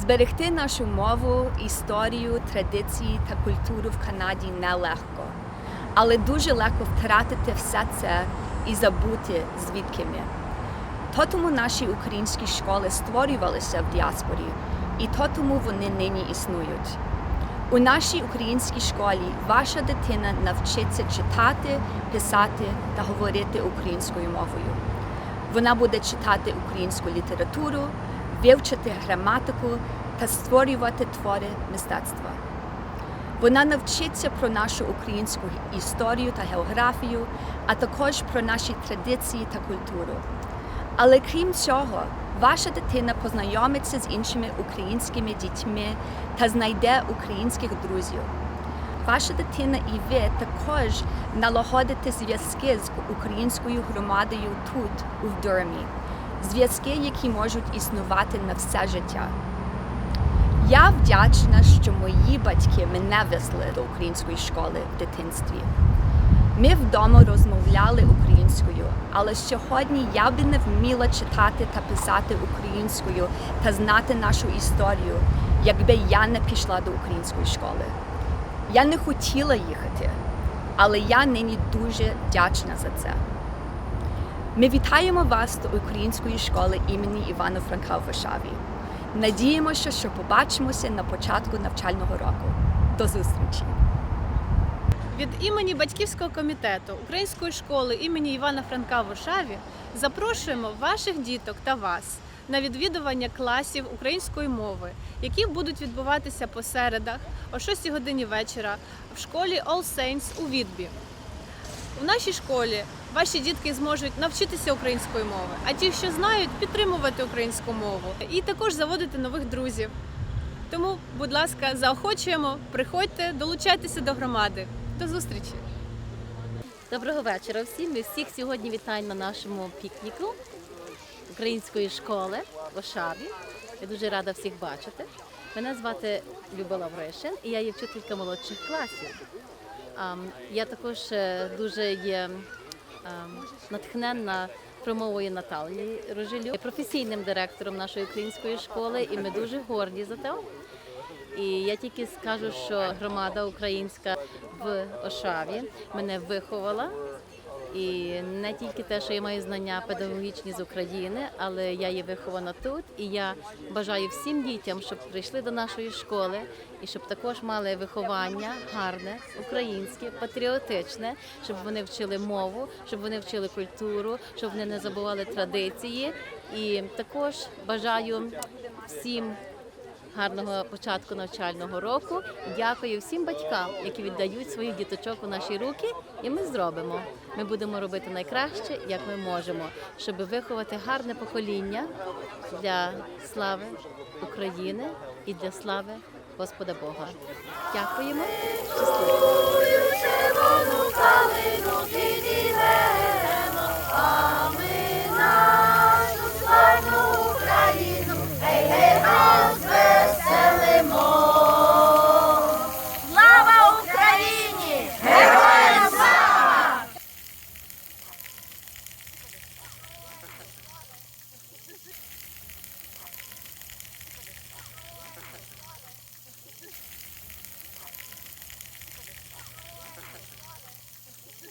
Зберегти нашу мову, історію, традиції та культуру в Канаді нелегко, але дуже легко втратити все це і забути звідки ми. То тому наші українські школи створювалися в діаспорі, і то тому вони нині існують. У нашій українській школі ваша дитина навчиться читати, писати та говорити українською мовою. Вона буде читати українську літературу, вивчити граматику та створювати твори мистецтва. Вона навчиться про нашу українську історію та географію, а також про наші традиції та культуру. Але крім цього, ваша дитина познайомиться з іншими українськими дітьми та знайде українських друзів. Ваша дитина і ви також налагодите зв'язки з українською громадою тут, у Дурмі, зв'язки, які можуть існувати на все життя. Я вдячна, що мої батьки мене везли до української школи в дитинстві. Ми вдома розмовляли українською, але сьогодні я би не вміла читати та писати українською та знати нашу історію, якби я не пішла до української школи. Я не хотіла їхати, але я нині дуже вдячна за це. Ми вітаємо вас до української школи імені Івана Франка в Варшаві. Надіємося, що побачимося на початку навчального року. До зустрічі! Від імені батьківського комітету Української школи імені Івана Франка в Варшаві запрошуємо ваших діток та вас на відвідування класів української мови, які будуть відбуватися по середах о 6 годині вечора в школі All Saints у Відбі. У нашій школі ваші дітки зможуть навчитися української мови, а ті, що знають, підтримувати українську мову і також заводити нових друзів. Тому, будь ласка, заохочуємо, приходьте, долучайтеся до громади. До зустрічі! Доброго вечора всім. Ми всіх сьогодні вітаємо на нашому пікніку української школи в Ошаві. Я дуже рада всіх бачити. Мене звати Люба Лавришин і я є вчителька молодших класів. Ам, Я також е, дуже є натхненна промовою Наталії Рожелю, професійним директором нашої української школи, і ми дуже горді за те. І я тільки скажу, що громада українська в Ошаві мене виховала. І не тільки те, що я маю знання педагогічні з України, але я є вихована тут. І я бажаю всім дітям, щоб прийшли до нашої школи і щоб також мали виховання гарне, українське, патріотичне, щоб вони вчили мову, щоб вони вчили культуру, щоб вони не забували традиції. І також бажаю всім гарного початку навчального року. Дякую всім батькам, які віддають своїх діточок у наші руки, і ми зробимо. Ми будемо робити найкраще, як ми можемо, щоб виховати гарне покоління для слави України і для слави Господа Бога. Дякуємо. Щасливо.